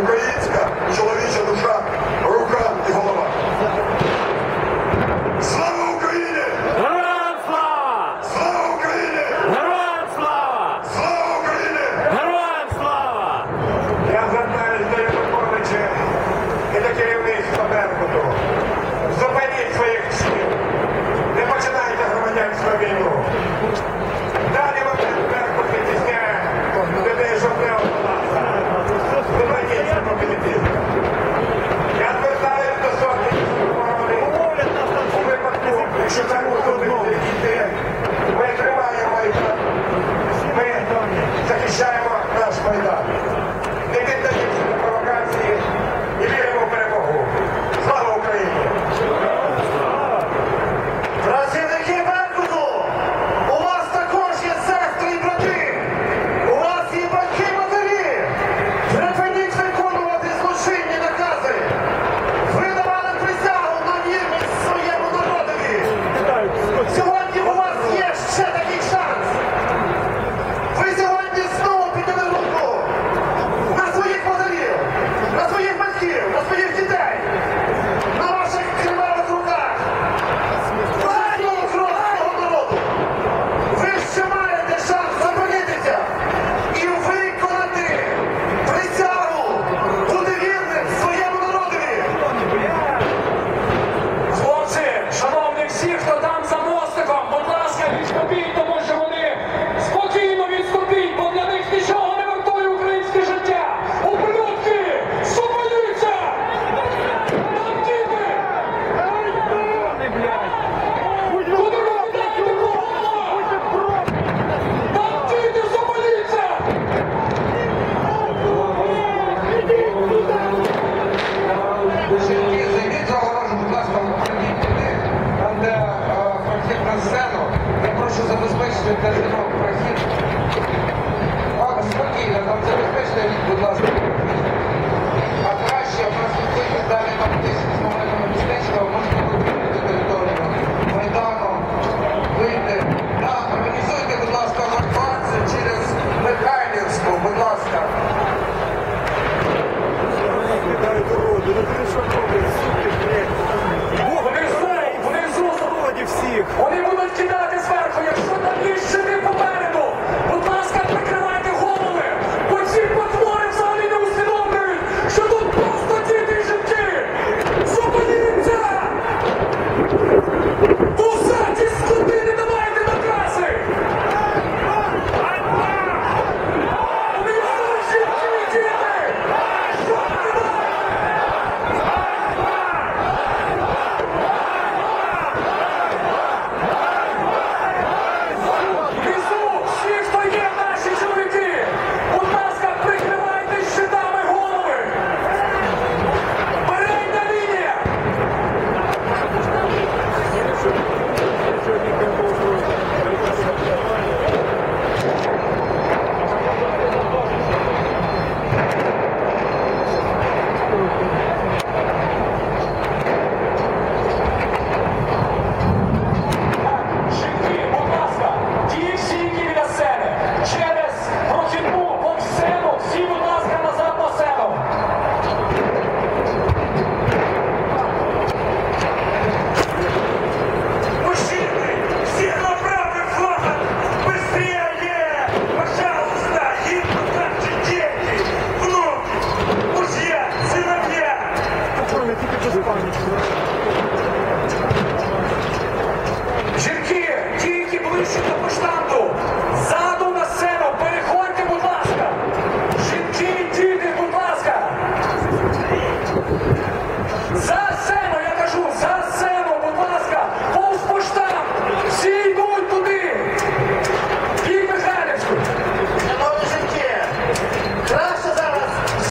українська чоловіча deixar nas. Спокійно, там забезпечте від, будь ласка. А краще просто нас усіх далі там десь з моментами містечка, можете покинути територію майдану, вийти. Да, організуйте, будь ласка, Горбанці через Михайлівську, будь ласка.